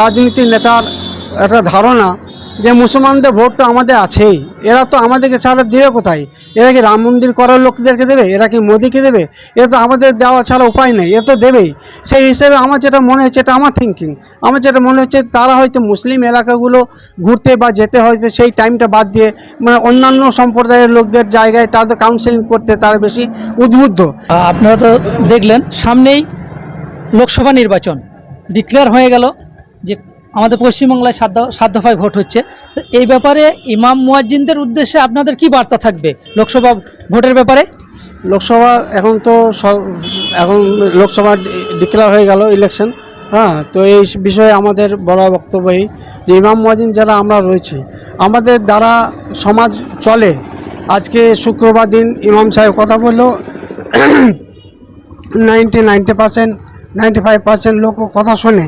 রাজনীতির নেতার একটা ধারণা যে মুসলমানদের ভোট তো আমাদের আছেই। এরা তো আমাদেরকে ছাড়া দেবে কোথায়? এরা কি রাম মন্দির করার লোকদেরকে দেবে? এরা কি মোদিকে দেবে? এরা তো আমাদের দেওয়া ছাড়া উপায় নেই, এ তো দেবেই। সেই হিসেবে আমার যেটা মনে হচ্ছে, এটা আমার থিঙ্কিং আমার যেটা মনে হচ্ছে, তারা হয়তো মুসলিম এলাকাগুলো ঘুরতে বা যেতে হয়তো সেই টাইমটা বাদ দিয়ে মানে অন্যান্য সম্প্রদায়ের লোকদের জায়গায় তাদের কাউন্সেলিং করতে তারা বেশি উদ্বুদ্ধ। আপনারা তো দেখলেন, সামনেই লোকসভা নির্বাচন। ডিক্লেয়ার হয়ে গেল যে আমাদের পশ্চিমবাংলায় দ- সাত ভোট হচ্ছে। তো এই ব্যাপারে ইমাম মুয়াজ্জিনদের উদ্দেশ্যে আপনাদের কি বার্তা থাকবে লোকসভা ভোটের ব্যাপারে? লোকসভা এখন তো এখন লোকসভা ডিক্লেয়ার হয়ে গেল ইলেকশন হ্যাঁ? তো এই বিষয়ে আমাদের বলা বক্তব্যই যে ইমাম মহাজিন যারা আমরা রয়েছি, আমাদের দ্বারা সমাজ চলে। আজকে শুক্রবার দিন ইমাম সাহেব কথা বলল ninety ninety percent ninety five percent লোক কথা শোনে।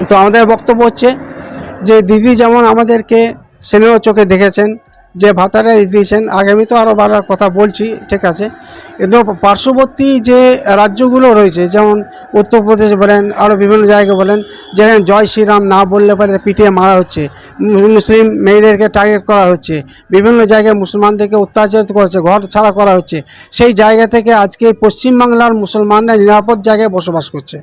তো আমাদের বক্তব্য হচ্ছে যে দিদি যেমন আমাদেরকে স্নেহ চোখে দেখেছেন যে ভাতাটা দিয়েছেন, আগামী তো আরও বাড়ার কথা বলছি, ঠিক আছে। কিন্তু পার্শ্ববর্তী যে রাজ্যগুলো রয়েছে, যেমন উত্তরপ্রদেশ বলেন আরও বিভিন্ন জায়গায় বলেন, যেখানে জয় শ্রীরাম না বললে পরে পিটিয়ে মারা হচ্ছে, মুসলিম মেয়েদেরকে টার্গেট করা হচ্ছে, বিভিন্ন জায়গায় মুসলমানদেরকে অত্যাচারিত করেছে, ঘর ছাড়া করা হচ্ছে, সেই জায়গা থেকে আজকে পশ্চিমবাংলার মুসলমানরা নিরাপদ জায়গায় বসবাস করছে।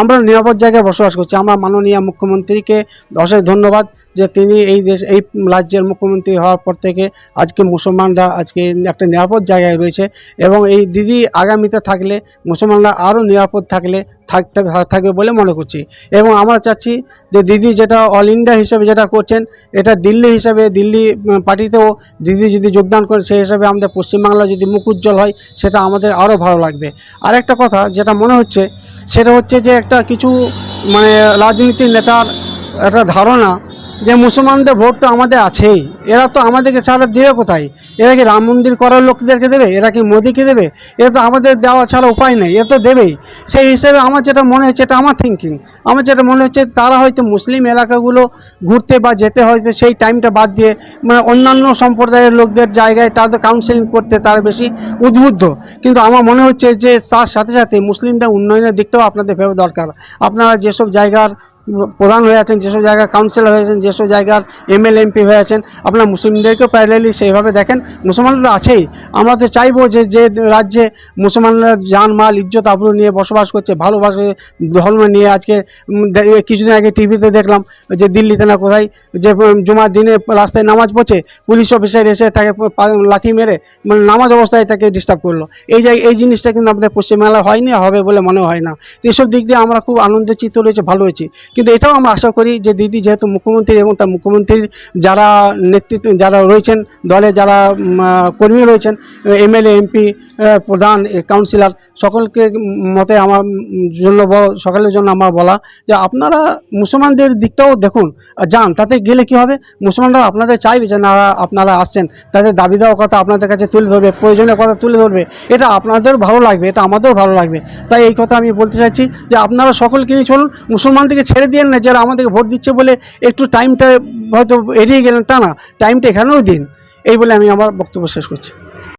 আমরা নিরাপদ জায়গায় বসবাস করছি, আমরা মাননীয় মুখ্যমন্ত্রীকে অশেষ ধন্যবাদ। যে তিনি এই দেশ, এই রাজ্যের মুখ্যমন্ত্রী হওয়ার পর থেকে আজকে মুসলমানরা আজকে একটা নিরাপদ জায়গায় রয়েছে এবং এই দিদি আগামীতে থাকলে মুসলমানরা আরও নিরাপদ থাকলে থাকতে, থাকবে বলে মনে করছি। এবং আমরা চাচ্ছি যে দিদি যেটা অল ইন্ডিয়া হিসেবে যেটা করছেন, এটা দিল্লি হিসাবে, দিল্লি পার্টিতেও দিদি যদি যোগদান করেন সেই হিসাবে আমাদের পশ্চিমবাংলা যদি মুখ উজ্জ্বল হয়, সেটা আমাদের আরও ভালো লাগবে। আর একটা কথা যেটা মনে হচ্ছে, সেটা হচ্ছে যে একটা কিছু মানে রাজনীতির নেতার একটা ধারণা যে মুসলমানদের ভোট তো আমাদের আছেই। এরা তো আমাদেরকে ছাড়া দেবে কোথায়? এরা কি রাম মন্দির করার লোকদেরকে দেবে? এরা কি মোদিকে দেবে? এরা তো আমাদের দেওয়া ছাড়া উপায় নেই এ তো দেবেই। সেই হিসেবে আমার যেটা মনে হচ্ছে, এটা আমার থিঙ্কিং আমার যেটা মনে হচ্ছে, তারা হয়তো মুসলিম এলাকাগুলো ঘুরতে বা যেতে হয়তো সেই টাইমটা বাদ দিয়ে মানে অন্যান্য সম্প্রদায়ের লোকদের জায়গায় তাদের কাউন্সেলিং করতে তারা বেশি উদ্বুদ্ধ। কিন্তু আমার মনে হচ্ছে যে, তার সাথে সাথে মুসলিমদের উন্নয়নের দিকটাও আপনাদের ভেবে দরকার। আপনারা যেসব জায়গার প্রধান হয়ে আছেন, যেসব জায়গার কাউন্সিলর হয়েছেন যেসব জায়গার এমএল এমপি হয়ে আছেন আপনার মুসলিমদেরকেও প্যারালি সেইভাবে দেখেন। মুসলমানরা তো আছেই। আমরা তো চাইব যে যে রাজ্যে মুসলমানরা জান মাল, ইজ্জত, আবরু নিয়ে বসবাস করছে ভালোবাসে ধর্ম নিয়ে আজকে কিছুদিন আগে টিভিতে দেখলাম যে দিল্লিতে না কোথায় যে জুমার দিনে রাস্তায় নামাজ পড়ছে, পুলিশ অফিসার এসে তাকে লাথি মেরে মানে নামাজ অবস্থায় তাকে ডিস্টার্ব করল। এই জায়গায় এই জিনিসটা কিন্তু আমাদের পশ্চিমবাংলায় হয়নি হবে বলে মনে হয় না। এসব দিক দিয়ে আমরা খুব আনন্দচিত্ত রয়েছে, ভালো হয়েছি। কিন্তু এটাও আমরা আশা করি যে দিদি যেহেতু মুখ্যমন্ত্রী এবং তার মুখ্যমন্ত্রীর যারা নেতৃত্ব যারা রয়েছেন, দলে যারা কর্মী রয়েছেন, এমএলএ, এমপি প্রধান কাউন্সিলর, সকলকে মতে আমার, জন্য সকলের জন্য আমার বলা যে আপনারা মুসলমানদের দিকটাও দেখুন যান, তাতে গেলে কি হবে? মুসলমানরা আপনাদের চাইবে যে না, আপনারা আসছেন, তাদের দাবি দেওয়ার কথা আপনাদের কাছে তুলে ধরবে, প্রয়োজনীয় কথা তুলে ধরবে, এটা আপনাদের ভালো লাগবে, এটা আমাদেরও ভালো লাগবে। তাই এই কথা আমি বলতে চাইছি যে আপনারা সকলকে চলুন, মুসলমানদেরকে ছেড়ে দিন না, যারা আমাদেরকে ভোট দিচ্ছে বলে একটু টাইমটা হয়তো এড়িয়ে গেলেন তা না। টাইমটা এখানেও দিন। এই বলে আমি আমার বক্তব্য শেষ করছি।